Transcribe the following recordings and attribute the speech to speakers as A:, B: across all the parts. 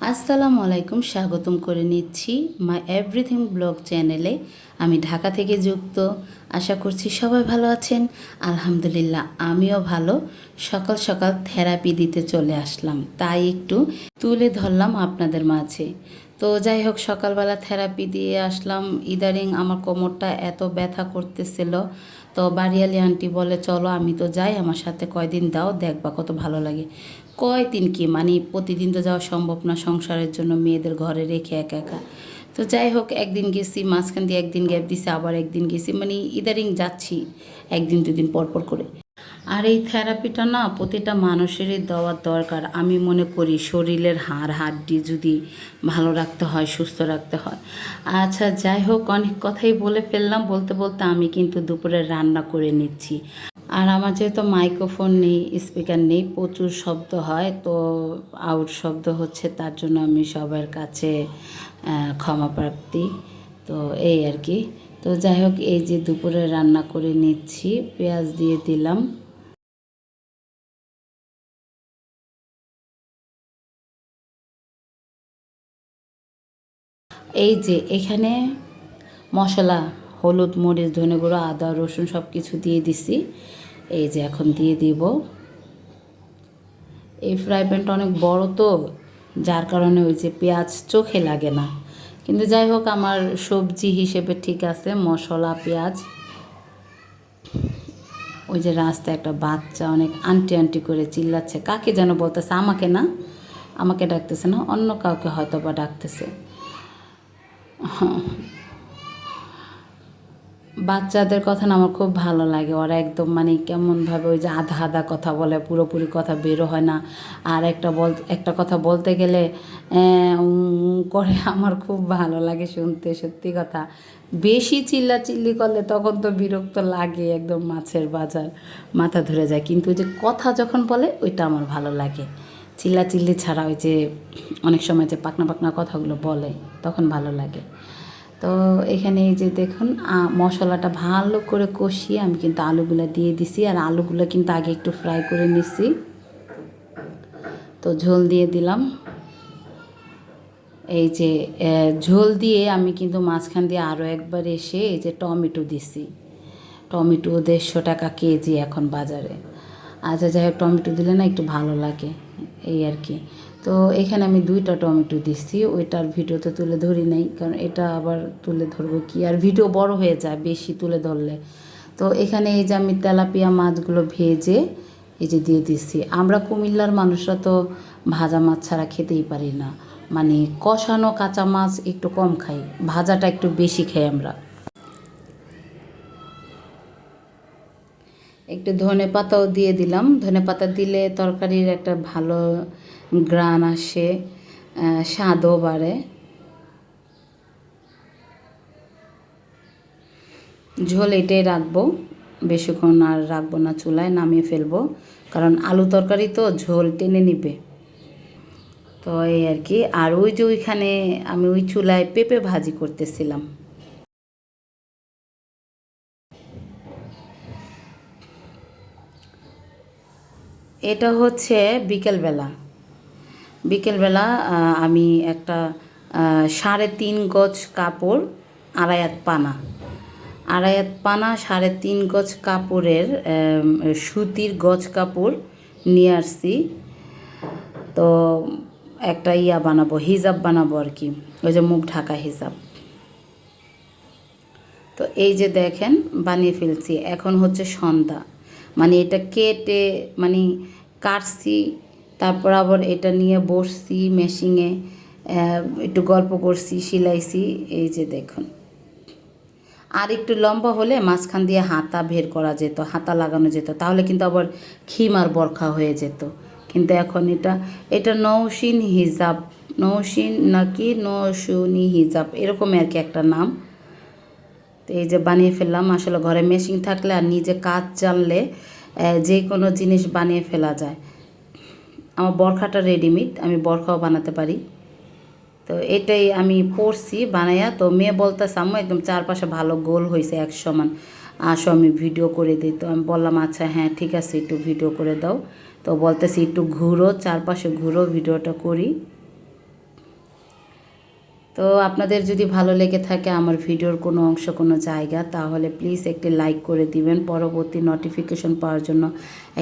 A: আসসালামু আলাইকুম, স্বাগতম করে নিচ্ছি মাই এভরিথিং ব্লগ চ্যানেলে। আমি ঢাকা থেকে যুক্ত। আশা করছি সবাই ভালো আছেন। আলহামদুলিল্লাহ, আমিও ভালো। সকাল সকাল থেরাপি দিতে চলে আসলাম। তাই একটু তুলে ধরলাম আপনাদের মাঝে। তো যাই হোক, সকালবেলা থেরাপি দিয়ে আসলাম। ইদারিং আমার কোমরটা এত ব্যথা করতেছিল। তো বাড়িয়ালি আন্টি বলে, চলো আমি তো যাই, আমার সাথে কয়দিন দাও, দেখবা কত ভালো লাগে। কয় কয়দিন কি? মানে প্রতিদিন তো যাওয়া সম্ভব না সংসারের জন্য, মেয়েদের ঘরে রেখে একা একা। তো যাই হোক, একদিন গেছি, মাঝখান দিয়ে একদিন গ্যাপ দিছি, আবার একদিন গেছি মানে ইদারিং যাচ্ছি, একদিন দুদিন পর পর করে। আর এই থেরাপিটা না প্রতিটা মানুষেরই দেওয়ার দরকার। আমি মনে করি শরীরের হাড় হাড্ডি যদি ভালো রাখতে হয় সুস্থ রাখতে হয়। আচ্ছা যাই হোক অনেক কথাই বলে ফেললাম। বলতে বলতে আমি কিন্তু দুপুরে রান্না করে নিচ্ছি। আর আমার যেহেতু মাইক্রোফোন নেই স্পিকার নেই প্রচুর শব্দ হয় তো আউট শব্দ হচ্ছে তার জন্য আমি সবার কাছে আহ, ক্ষমা প্রাপ্তি। তো এই আর কি। তো যাই হোক, এই যে দুপুরে রান্না করে নিচ্ছি, পেঁয়াজ দিয়ে দিলাম। এই যে এখানে মশলা, হলুদ, মরিচ, ধনে গুঁড়ো, আদা, রসুন সব কিছু দিয়ে দিছি। এই যে এখন দিয়ে দিব। এই ফ্রাই প্যানটা অনেক বড় তো, যার কারণে ওই যে পেঁয়াজ চোখে লাগে না। কিন্তু যাই হোক, আমার সবজি হিসেবে ঠিক আছে, মশলা, পেঁয়াজ। ওই যে রাস্তায় একটা বাচ্চা অনেক আন্টি আন্টি করে চিল্লাচ্ছে, কাকে যেন বলতেছে, আমাকে না? আমাকে ডাকতেছে না, অন্য কাউকে হয়তো বা ডাকতেছে। বাচ্চাদের কথা আমার খুব ভালো লাগে। ওরা একদম মানে কেমনভাবে ওই যে আধা আধা কথা বলে, পুরোপুরি কথা বেরো হয় না। আর একটা বল, একটা কথা বলতে গেলে করে আমার খুব ভালো লাগে শুনতে, সত্যি কথা। বেশি চিল্লা চিল্লি করলে তখন তো বিরক্ত লাগে একদম মাছের বাজার, মাথা ধরে যায়। কিন্তু ওই যে কথা যখন বলে, ওইটা আমার ভালো লাগে। চিল্লা চিল্লি ছাড়া ওই যে অনেক সময় যে পাকনা পাকনা কথাগুলো বলে, তখন ভালো লাগে। তো এখানে এই যে দেখুন মশলাটা ভালো করে কষিয়ে আমি কিন্তু আলুগুলো দিয়ে দিছি আর আলুগুলো কিন্তু আগে একটু ফ্রাই করে নিছি। তো ঝোল দিয়ে দিলাম। এই যে ঝোল দিয়ে আমি কিন্তু মাঝখান দিয়ে আরও একবার এসে এই যে টমেটো দিছি। টমেটো দেড়শো টাকা কেজি এখন বাজারে। আচ্ছা যাই হোক, টমেটো দিলে না একটু ভালো লাগে, এই আর কি। তো এখানে আমি দুইটা টমেটো দিচ্ছি ওইটার ভিডিওতে তুলে ধরি নাই, কারণ এটা আবার তুলে ধরবো কি? আর ভিডিও বড় হয়ে যায় বেশি তুলে ধরলে। তো এখানে এই যে আমি তেলাপিয়া মাছগুলো ভেজে এই যে দিয়ে দিচ্ছি আমরা কুমিল্লার মানুষরা তো ভাজা মাছ ছাড়া খেতেই পারি না। মানে কষানো কাঁচা মাছ একটু কম খাই, ভাজাটা একটু বেশি খাই আমরা। একটু ধনে পাতাও দিয়ে দিলাম। ধনে পাতা দিলে তরকারির একটা ভালো গ্রান আসে স্বাদও বাড়ে। ঝোল এটাই রাখব, বেশিক্ষণ আর রাখব না চুলায়, নামিয়ে ফেলব। কারণ আলু তরকারি তো ঝোল টেনে নিবে। তো এই আর কি। আর ওই যে ওইখানে আমি ওই চুলায় পেঁপে ভাজি করতেছিলাম। এটা হচ্ছে বিকেলবেলা। বিকেলবেলা আমি একটা সাড়ে তিন গজ কাপড় আড়াইয়াত পানা। আড়াইয়াত পানা, সাড়ে তিন গজ কাপড়ের সুতির গজ কাপড় নিয়ে আসছি। তো একটা ইয়া বানাবো, হিজাব বানাবো আর কি, ওই যে মুখ ঢাকা হিজাব। তো এই যে দেখেন, বানিয়ে ফেলছি। এখন হচ্ছে সন্ধ্যা। মানে এটা কেটে মানে কাটছি তারপর আবার এটা নিয়ে বসছি মেশিনে একটু গল্প করছি, সিলাইছি, এই যে দেখুন। আর একটু লম্বা হলে মাঝখান দিয়ে হাতা বের করা যেত, হাতা লাগানো যেত, তাহলে কিন্তু আবার খিম আর বরখা হয়ে যেত। কিন্তু এখন এটা এটা নৌসিন হিজাব, নৌসিন নাকি নৌসুনি হিজাব, এরকম আর কি একটা নাম। তো এই যে বানিয়ে ফেললাম, আসলে ঘরে মেশিন থাকলে আর নিজে কাজ জানলে যে কোনো জিনিস বানিয়ে ফেলা যায়। আমার বরখাটা রেডিমেড আমি বরখাও বানাতে পারি। তো এটাই আমি পড়ছি বানাইয়া তো মেয়ে বলতে আম্মু, একদম চারপাশে ভালো গোল হয়েছে এক সমান। আসো, আমি ভিডিও করে দিই। তো আমি বললাম আচ্ছা হ্যাঁ ঠিক আছে, একটু ভিডিও করে দাও। তো বলতেছি, একটু ঘুরো, চারপাশে ঘুরো ভিডিওটা করি। তো আপনাদের যদি ভালো লেগে থাকে আমার ভিডিওর কোনো অংশ, কোনো জায়গা, তাহলে প্লিজ একটি লাইক করে দিবেন। পরবর্তী নোটিফিকেশন পাওয়ার জন্য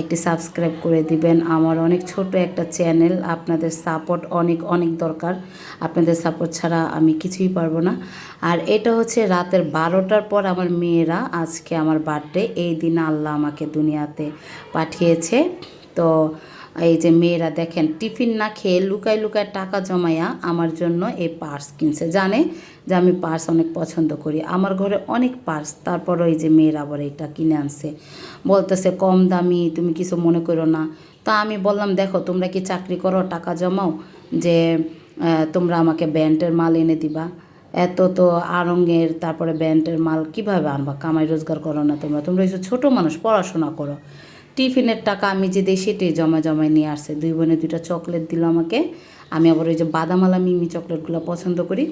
A: একটি সাবস্ক্রাইব করে দিবেন। আমার অনেক ছোট একটা চ্যানেল আপনাদের সাপোর্ট অনেক অনেক দরকার। আপনাদের সাপোর্ট ছাড়া আমি কিছুই পারব না। আর এটা হচ্ছে রাতের বারোটার পর আমার মেয়েরা আজকে আমার বার্থডে এই দিন আল্লাহ আমাকে দুনিয়াতে পাঠিয়েছে। তো এই যে মেয়েরা দেখেন, টিফিন না খেয়ে লুকায় লুকায় টাকা জমাইয়া আমার জন্য এই পার্স কিনছে। জানে যে আমি পার্স অনেক পছন্দ করি। আমার ঘরে অনেক পার্স, তারপর ওই যে মেয়েরা আবার এটা কিনে আনছে। বলতেছে, কম দামি, তুমি কিছু মনে করো না। তা আমি বললাম, দেখো, তোমরা কি চাকরি করো, টাকা জমাও? যে তোমরা আমাকে ব্যান্ডের মাল এনে দিবা। এত তো আরঙ্গের তারপরে ব্যান্ডের মাল কীভাবে আনবা? কামাই রোজগার করো না তোমরা। তোমরা এসব ছোটো মানুষ, পড়াশোনা করো। টিফিনের টাকা আমি যে দিই সেটাই জমা জমায় নিয়ে আসছে, দুই বোনে দুইটা চকলেট দিল আমাকে। আমি আবার ওই যে বাদামালা মিমি চকলেটগুলো পছন্দ করি।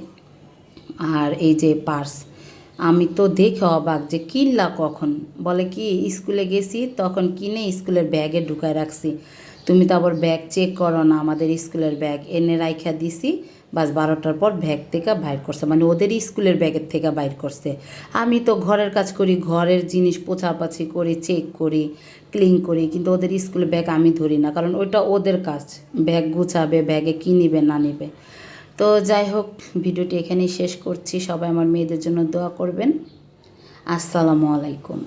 A: আর এই যে পার্স, আমি তো দেখে অবাক যে কিনলা কখন? বলে কি, স্কুলে গেছি, তখন কিনে স্কুলের ব্যাগে ঢুকায় রাখছি। তুমি তো আবার ব্যাগ চেক করো না, আমাদের স্কুলের ব্যাগ। এনে রাইখা দিছি বাস বারোটার পর ব্যাগ থেকে বাইর করছে। মানে ওদের স্কুলের ব্যাগের থেকে বাইর করছে। আমি তো ঘরের কাজ করি, ঘরের জিনিস পোছাপাছি করি চেক করি ক্লিন করি, কিন্তু ওদের স্কুলের ব্যাগ আমি ধরি না, কারণ ওইটা ওদের কাজ। ব্যাগ গুছাবে ব্যাগে কী নিবে, না নিবে। তো যাই হোক, ভিডিওটি এখানেই শেষ করছি। সবাই আমার মেয়েদের জন্য দোয়া করবেন। আসসালামু আলাইকুম।